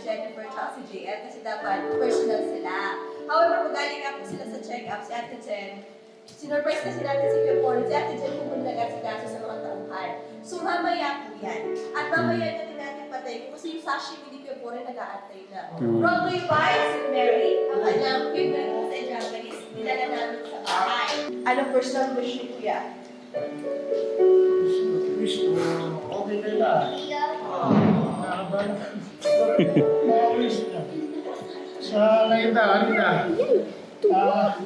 Jennifer at si JL kasi dapat personal sila. However, pag galing nga po sila sa check-up, si Ate Jen, sinurprise kasi natin si Paul, si Ate Jen pumunta agad sa kaso sa mga tauhan. So, mamaya po yan. At mamaya na din natin patay kasi yung sashimi ni Paul ay nag-aantay na. Broadway Vice, Mary, ang kanyang favorite food sa Japanese, dinala namin sa bahay. Anong personal wish ni Kuya? Wish ko, okay na lang. Nakabalik. Mga wish na. Sa ngayon na, ano na? Ah,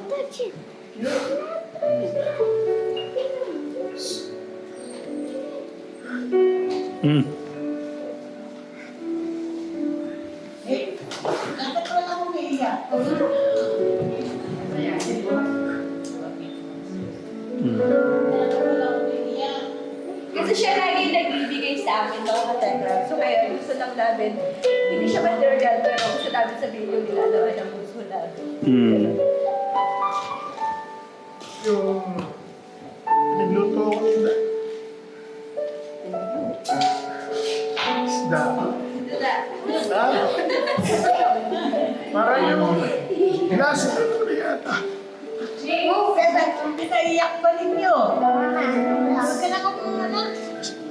Mm. Namin, hindi siya material, pero gusto namin sa video nila naman ang gusto namin. Mm. Yung nagluto ko nila. Isda. Ah, Parang yung lasa na ano yata. Oh, kaya pinaiyak ba ninyo? Huwag ka na kung ano.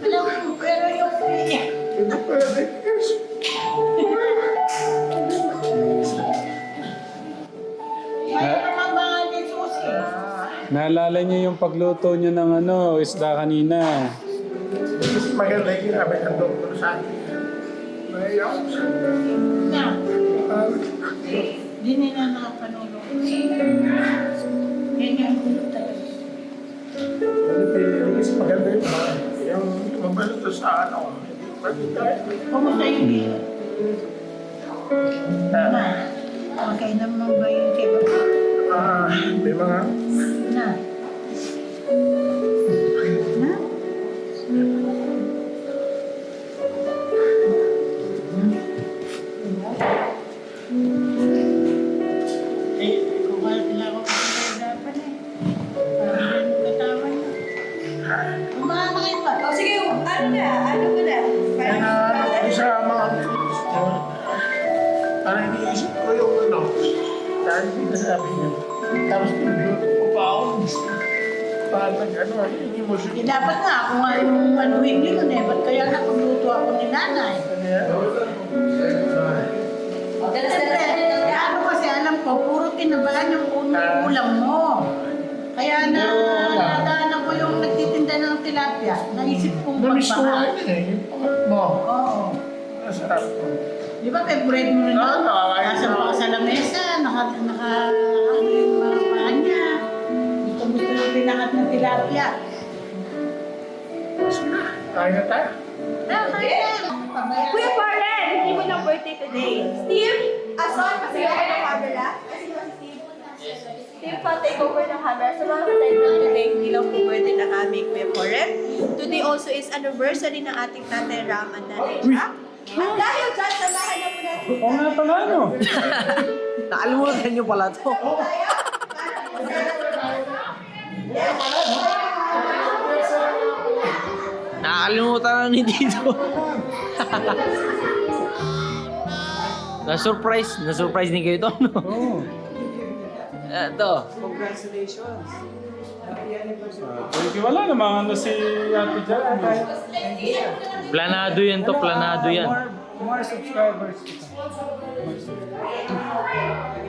Alam, pero yung. Hindi pwede. Naalala niyo yung pagluto niyo ng ano, isda kanina. Mas maganda yung ginamit ng doktor sa akin. Naiyak ko siya. Na, Ah, di nila nakapanulong. Yan yung gulo talaga. Kasi maganda yung sa ano. Kumusta yung biyo? Na, okay naman ba yung kaya? Ah, may mga Na. Na? Eh, dapat nga, ako nga yung manuhin yun eh. Ba't kaya nakagluto ako ni nanay? Na ng Ano kasi alam ko, puro kinabahan yung unang ulam mo. Kaya na, nadaanan ko yung nagtitinda ng tilapia. Naisip kong namiss ko nga pagbaha. yun eh, yung pangat mo. Oo. Nasarap ko. Di ba favorite mo rin Oo, doon? nakakain Nasa pa sa lamesa, naka, naka, ano yung mga paa niya. Gusto gusto pinakat ng tilapia. Sige na, na tayo. Ah. Kuya Parlen, hindi mo ng birthday today. Steve, asan pa sila ng camera? Steve, pa-take over ng camera. Sa mga time na today, hindi lang po birthday Kuya Parlen. Today also is anniversary ng ating tatay Ram at nanay Ram. At dahil dyan, samahan na po natin Oo nga pala, no? Nakalimutan nyo pala to. tayo. Nakalimutan na ni Tito. Na-surprise. Na-surprise ni kayo ito, no? Oo. Ito. Congratulations. Happy anniversary. You. Wala namang ano si Ate Jan. Planado yan to. Planado yan. More, more subscribers.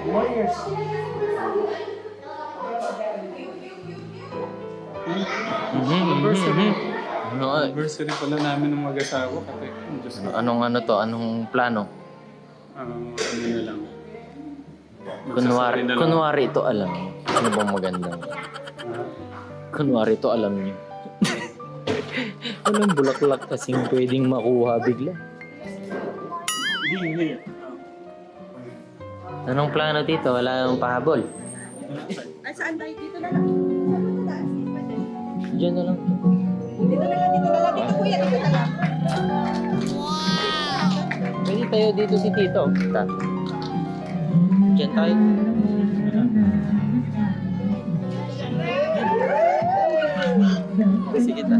More years. Mhm, mhm, mhm. Ano, Anniversary pala namin ng mag-asawa. Kati, Diyos ko. anong ano to? Anong plano? Ah, ano na lang. Kunwari, Magsasabi na lang. kunwari ito alam niyo. Ano bang maganda? Kunwari ito alam niyo. Anong bulaklak kasing pwedeng makuha bigla? Hindi, hindi. Anong plano dito? Wala nang pahabol. Ay, saan tayo? Dito na lang. Diyan na lang. Dito na lang, dito na lang. Dito kuya, dito na lang. Pwede tayo dito si Tito. Ta. Diyan tayo. Sige ta.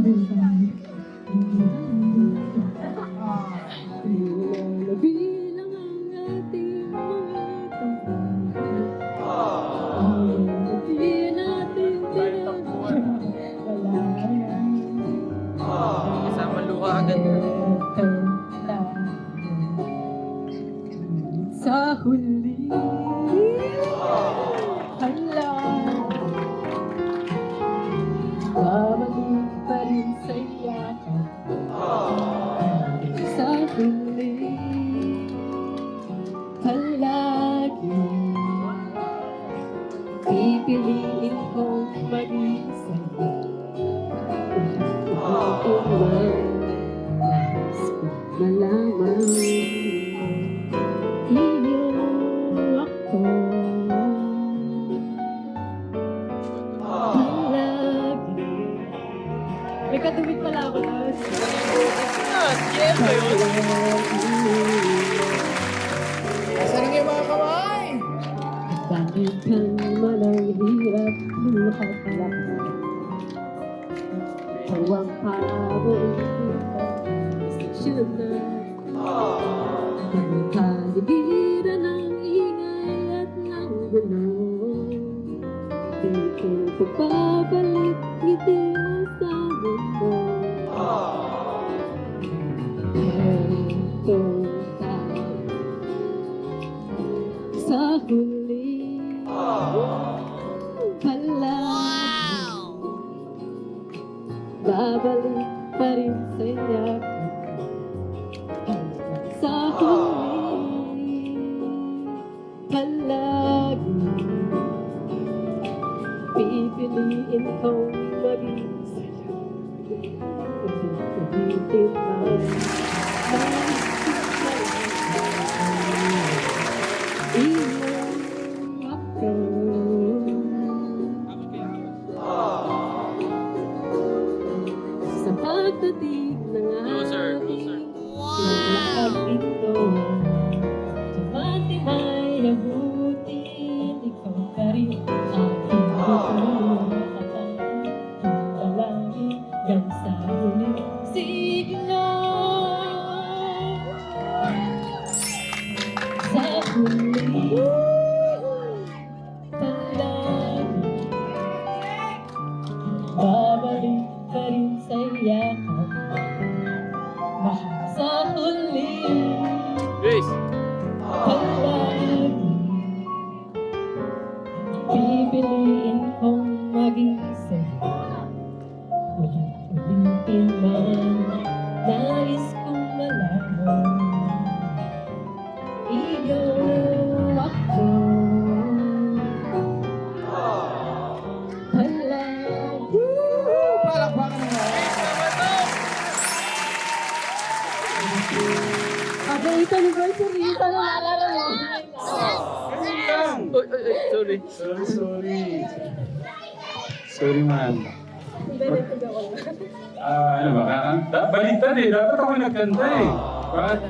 Ko pagpapalik Baliktad eh. Dapat ako nagkanta eh. Bakit?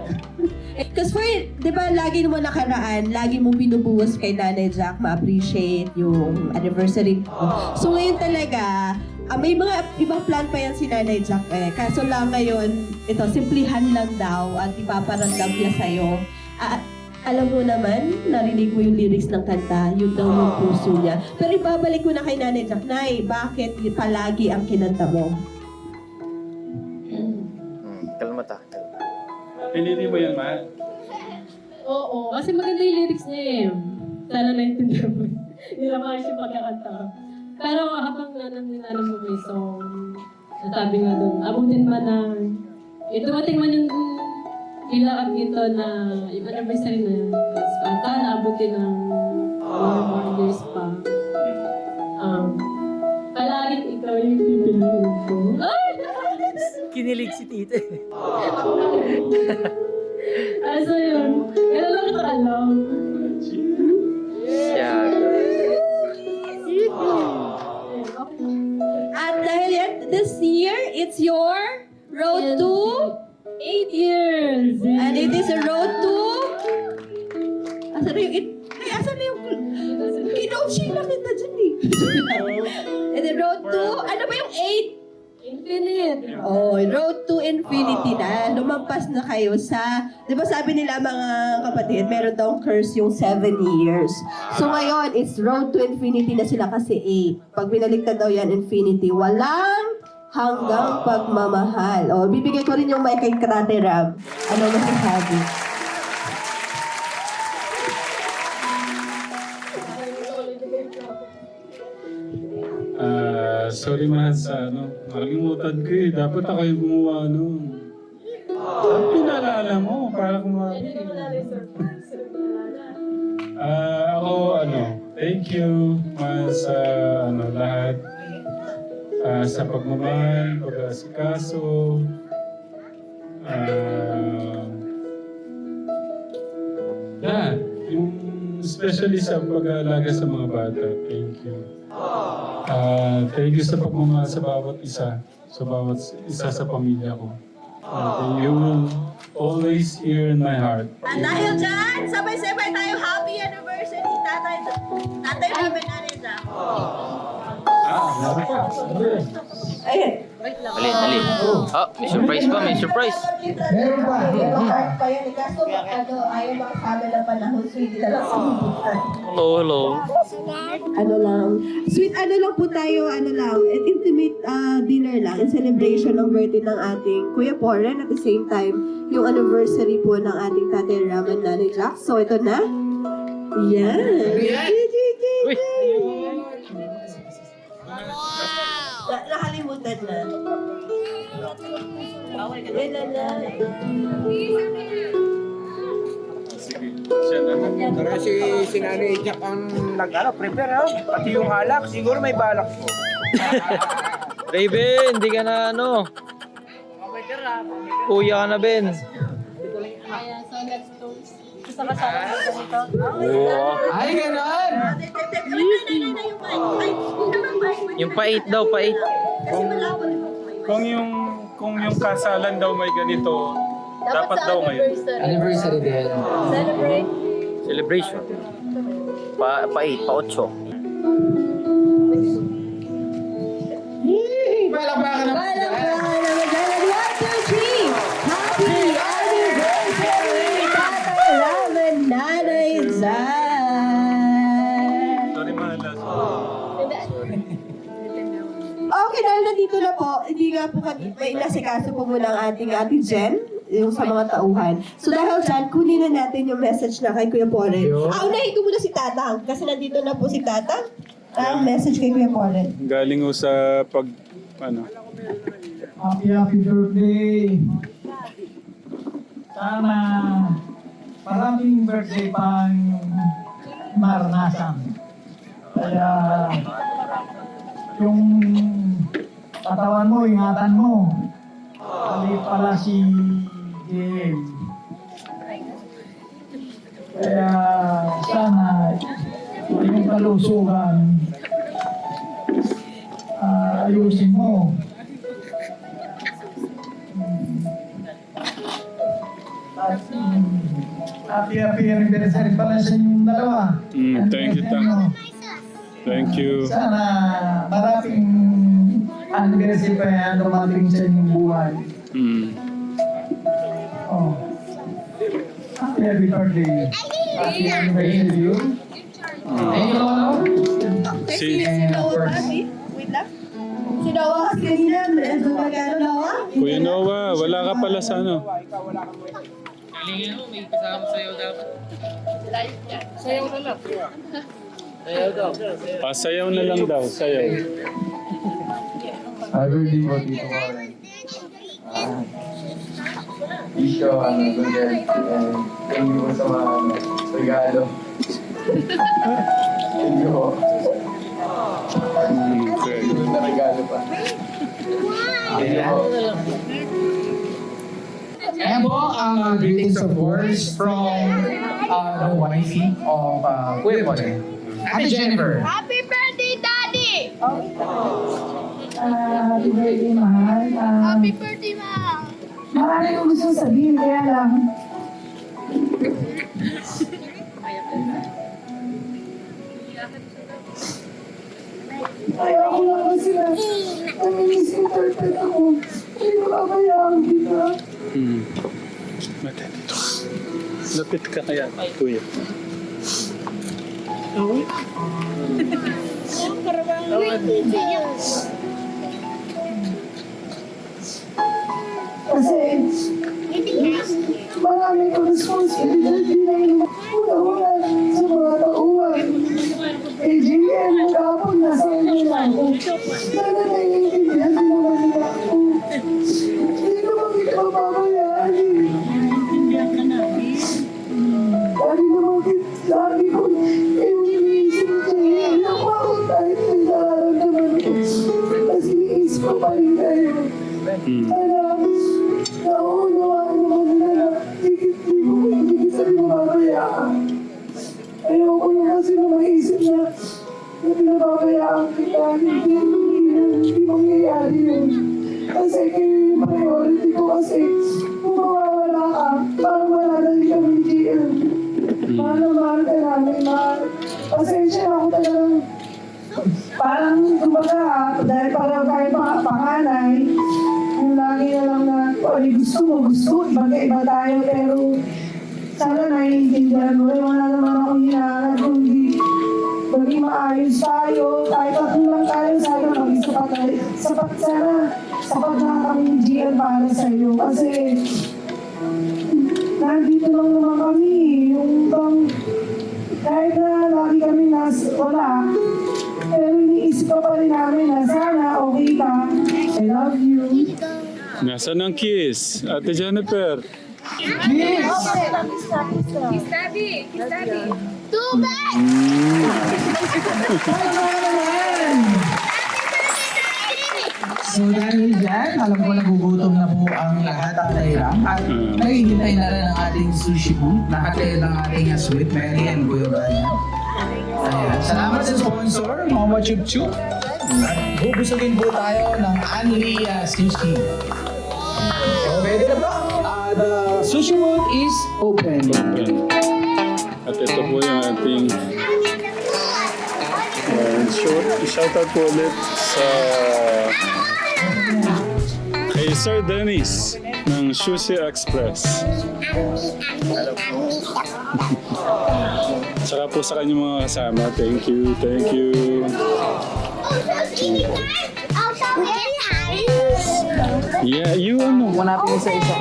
Because for, di ba, lagi mo nakaraan, lagi mong binubuhos kay Nanay Jack, ma-appreciate yung anniversary mo. So ngayon talaga, ah, may mga ibang plan pa yan si Nanay Jack eh. Kaso lang ngayon, ito, simplihan lang daw at ipaparamdam niya sa'yo. At alam mo naman, narinig mo yung lyrics ng kanta, yun daw yung puso niya. Pero ibabalik ko na kay Nanay Jack, Nay, bakit palagi ang kinanta mo? Pinili mo yan, man. Oo, kasi maganda yung lyrics niya eh. Sana naintindihan mo. Ayos yung pagkakanta. Pero habang nanam ninanam mo may song, nasabi nga doon, abutin man na, eh, dumating man yung ilaan ito na yung anniversary na yun. Uh, sana abutin ng more more years pa. Um, palaging ikaw yung pipiliin ko. Kinilig si tita. Ah, so yun. Kailan lang ito alam. Siya. At dahil yan, this year, it's your kayo sa, di ba sabi nila mga kapatid, meron daw curse yung seven years. So ngayon, it's road to infinity na sila kasi eight. Pag binaliktad daw yan, infinity, walang hanggang pagmamahal. O, bibigay ko rin yung mic kay Karate Ram. Ano masasabi? Ah, sorry man sa ano. Nakalimutan ko eh. Dapat ako yung gumawa nun. Pinalala mo para kumabi. Ah, ako ano. Thank you, ma. sa ano, lahat. Ah, sa pagmamahal, pag-asikaso. Ah, lahat. Yung especially sa pag-aalaga sa mga bata. Thank you. Ah, thank you sa pagmamahal sa bawat isa. Sa bawat isa sa pamilya ko. Ah, you will always hear in my heart. At dahil dyan, sabay-sabay tayo happy anniversary, tatay, tatay namin na rin Ayun. Dali, dali. Oh, may surprise pa, may surprise. Meron pa. Yellow heart pa yun. Kaso, ano, ayaw makasama ng panahon. Sweet bubukan. Hello, hello. Ano lang. Sweet, ano lang po tayo, ano lang, an intimate ah, dinner lang in celebration ng birthday ng ating Kuya Poren at the same time, yung anniversary po ng ating Tatay Ram and Nanay Jack. So, ito na. Yan. Uy. Na, nakalimutan na. Yan na na. Sige. Siya na. Pero si, si Nanay Jack ang nag-ano, prepare ha? Pati yung alak, siguro may balak po. Raven, hindi ka na ano. Kuya ka na, Ben. Ayan, so let's toast. Gusto ka sa ah. akin ganito? Oo. Oh, Ay, ganon! Yung pait daw, pait. Kung, kung yung kung yung kasalan daw may ganito, dapat, sa daw ngayon. anniversary. Din. Celebrate. Celebration. Pa, pa 8, pa 8. Hindi nga po kami, may inasikaso po muna ang ating ate Jen, yung sa mga tauhan. So dahil dyan, kunin na natin yung message na kay Kuya Poren. Ah, unahin ko muna si Tatang, kasi nandito na po si Tatang. Ang message kay Kuya Poren. Galing ho sa pag, ano, Happy, happy birthday. Sana maraming birthday pang maranasan. Kaya yung katawan mo, ingatan mo. Pala si Gabe. Kaya sana yung kalusugan ah, ayusin mo. At mm, happy happy anniversary pala sa inyong dalawa. Mm, thank you, Tang. Thank you. Sana maraming anniversary pa yan dumating sa inyong buhay. Mm. Oh. Happy happy birthday. Happy anniversary to you. Thank you, Lolo. Si, Si Noah pa, si? Wait lang. Si Noah kasi kanina, medyo magano Noah? Kuya Noah, wala ka pala sa ano. Pasayaw na lang daw, sayaw. Happy birthday po, Tito Warren. Ah, wish you ano, health and thank you po sa mga ano, regalo. thank you po. Mm. Sunod na regalo pa. Thank you po. Ang uh, greetings of words from uh, the wife of uh, Kuya Pole. Ate Jennifer. Happy birthday, Daddy! Happy birthday, mahal. Ah, Happy birthday, Mom! marami kong gusto sabihin, kaya lang. Ayaw ko lang kasi na namisinterpret ako. Hindi ko kabayaan kita. Mm. Mate, dito. Lapit ka kaya, kuya. Kasi marami kong panganay, yung lagi na lang na, oh, di gusto mo, gusto, iba-iba tayo, pero sana naiintindihan mo, wala naman akong hinahanap, kundi maging maayos tayo, kahit ako lang tayo, sana maging sapat tayo, sapat sana, sapat na kami GL para sa iyo, kasi nandito lang naman kami, yung bang, kahit na lagi kami nas, wala, pero iniisip pa pa rin namin na sana okay ka. I love you. Nasaan ang kiss? Ate Jennifer. Tubig! So dahil dyan, alam ko nagugutom na po ang lahat at Ram at Mm. naghihintay na rin ang ating sushi booth na hatid ng ating Sweet Mary and Kuya Brian. Ayan. Salamat sa sponsor, Mama Chup. At bubusugin po tayo ng Anli uh, Sushi. So, ready na po? Uh, the sushi booth is open. At ito po yung ating uh, shout, shoutout po ulit sa Sir Dennis ng Sushi Express. Tsaka po sa kanyang mga kasama. Thank you, thank you. Yeah, you ano. Hanapin isa-isa.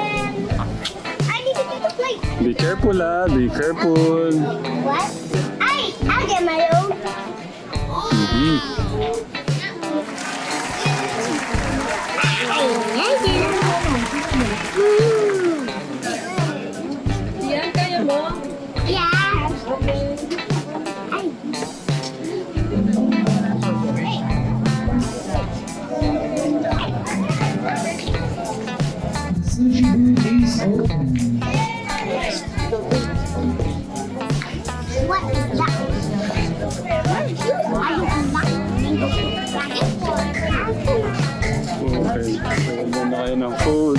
I need to take a plate. Be careful ah, be careful. What? I, I'll get my own. Mhm. Yan, kayo ng food.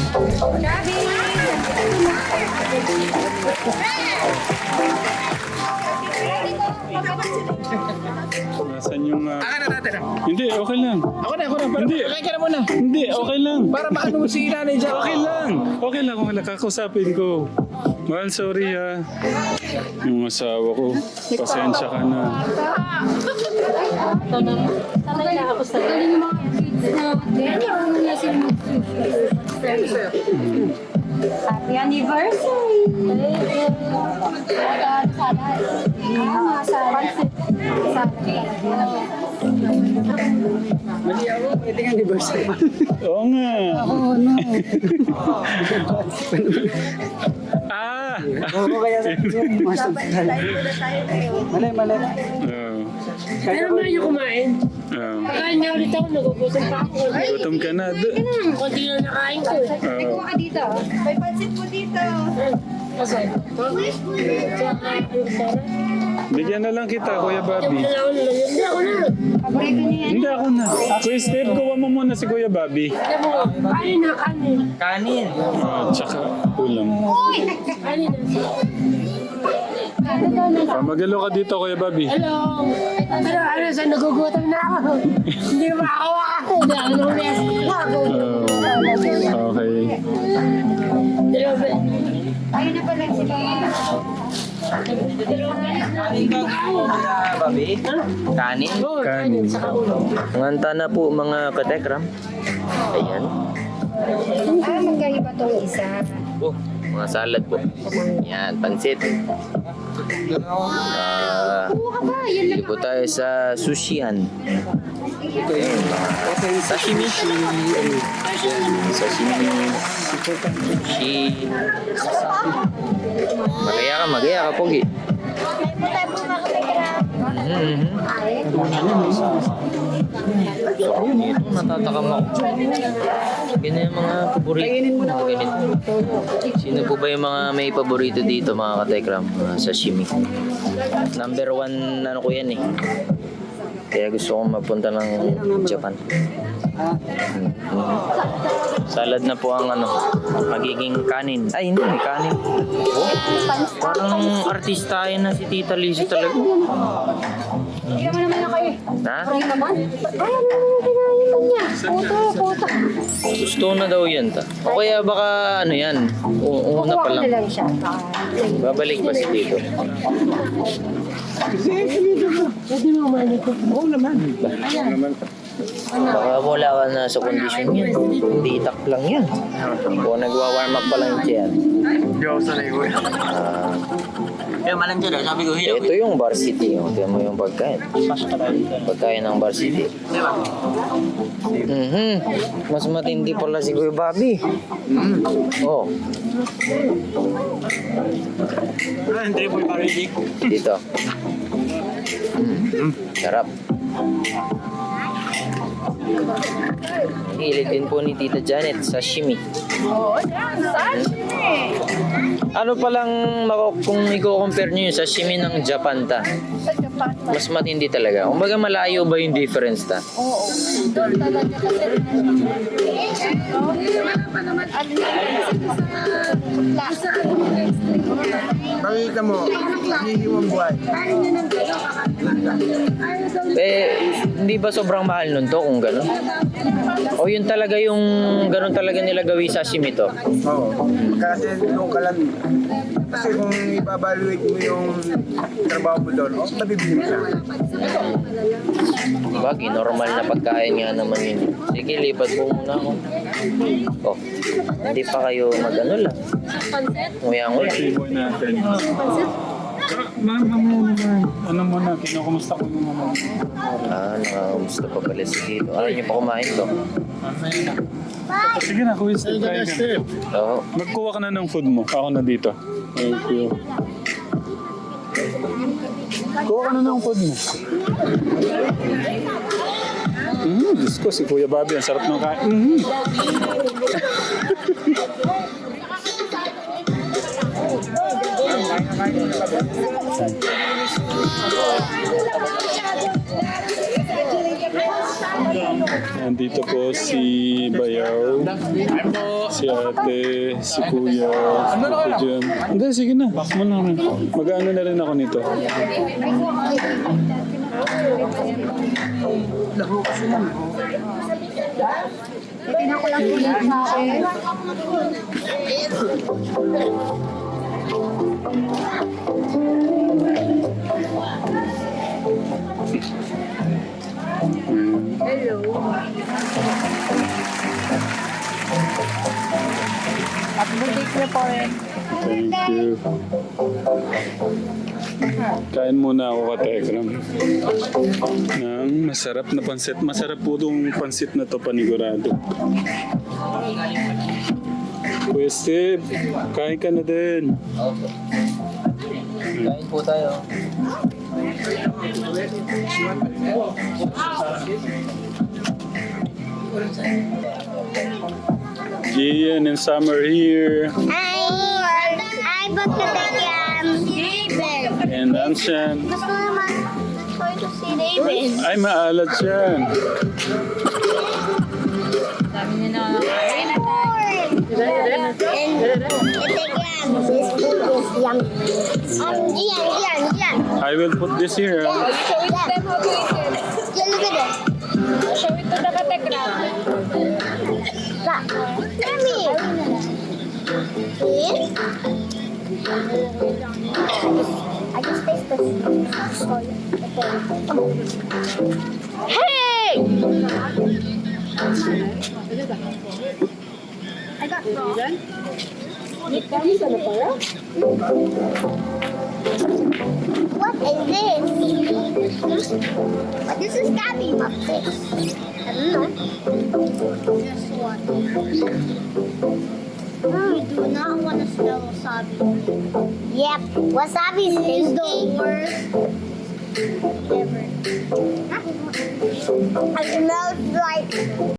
Nasaan yung... Uh... Akin na natin. Hindi, okay lang. Ako na, ako na. Hindi. Kaya ka na muna. Hindi, okay lang. Para maano mo si nanay dyan. Okay lang. Okay lang, okay lang. Kakusapin ko. Mahal, sorry ha. Yung asawa ko. Pasensya ka na. Sanay na ako sa Galing yung mga kids natin. Yung na sila Happy anniversary! Ah, salad. Oo nga. ah! Oo, kaya Mali, mali. Pero yung kumain. Kain niya ulit ako, nagugutom pa ako. Gutom ka na. D- Kunti na nakain ko. eh. Oo. dito. May pansit po dito. Kasi, Bigyan na lang kita, Kuya Bobby. Hindi ako na. Hindi ako na. Hindi ako na. Kuya Steve, gawa mo muna si Kuya Bobby. Alam mo, kanin na kanin. Kanin. Ah, tsaka ulam. Kanin na. Ah, magalo ka dito, Kuya Bobby. Hello. Pero ano, sa nagugutom na ako. Hindi ba ako ako. Hindi ako nung rest. Ako. Oh, okay. Ayun na pala si Babi? Kanin? Kanin. Nganta na po mga katekram. Ayan. Ah, magkaiba tong isa. Oh, mga salad po. Yan, pansit. Ah, Bili po tayo sa sushian. Ayun, mga sashimi. Sashimi. Sushi. Magaya ka, magaya ka, Pogi. Tayo So, yun, ito, natatakam ako. Ganyan yung mga paborito. Mga ganito. Sino po ba yung mga may paborito dito, mga katekram? Mga sashimi. Number one, ano ko yan eh. Kaya gusto kong magpunta ng Japan. Mm. Salad na po ang ano, magiging kanin. Ay, hindi, may kanin. Oh, parang artistahin na si Tita Lizzy talaga. Hindi naman naman ako eh. Ha? Ay naman. Ay, ano naman kinain mo niya? Puto, puto. Gusto na daw yan ta. O kaya baka ano yan, u- una pa Kukuha ko na lang. lang siya. Babalik pa si Tito. Pwede mo umalik ko. Oo naman. Baka wala ka na sa kondisyon yan. Hindi itak lang yan. O nagwa-warm up pa lang yan. Hindi ako sanay ko. Kaya malang dyan, sabi ko, hilaw. ito yung varsity. O, tingnan mo yung pagkain. Pagkain ng varsity. Di ba? Mhm. Mas matindi pala si Kuya Bobby. Oh, Ah, triple parilik. dito. Mm. Sarap. Hilig din po ni Tita Janet, sashimi. Oo, sashimi. Ano palang mako- kung i-compare nyo yung sashimi ng Japan ta? Sa Japan. Mas matindi talaga. Kumbaga malayo ba yung difference ta? Oo. Doon talaga kasi. Makikita mo, hihiwang buhay. Eh, hindi ba sobrang mahal nun to kung gano'n? O yun talaga yung gano'n talaga nila gawi sashimi to? Oo. Kasi doon ka lang. Kasi kung i-evaluate mo yung trabaho mo doon, oh, nabibili mo siya. Bagay, normal na pagkain nga naman yun. Sige, lipat po muna ako. Oh, hindi pa kayo mag-ano lang. Nguyang ulit. Table natin. Ma'am, ma'am, naman. Ano muna, kinukumusta ko yung mga Ah, nakakamusta pa pala si Tito. Ayaw niyo pa kumain to? Sige na, kuya Steve, na, ka. Steve. Oo. Magkuha ka na ng food mo. Ako na dito. Thank you. Kuha ka na ng food mo. Mm, Diyos ko, si Kuya Bobby, ang sarap ng kain. Mm. Nandito po si Bayaw, si ate, si kuya, si dyan. Hindi, sige na. Muna na. Mag-ano na rin ako nito. Tingnan ko lang ulit akin. At butik na po rin. Thank you. Kain muna ako ka Tekram. Ng masarap na pansit. Masarap po itong pansit na to panigurado. Kuya Steve, kain ka na din. Kain po tayo. Gian and Summer here. Ay, ba't ka David? And Anshan. Gusto naman see David. Ay, maalat siya. And Telegram, is. Um. I will put this here. Show it to them how to eat it. Yeah, look at it. Show it to the. See? I just taste this. Hey! I got wrong. What is this? What this is Gabby Muppet. I don't know. Guess what? I do not want to smell wasabi. Yep, wasabi is the worst. Ever. I smell like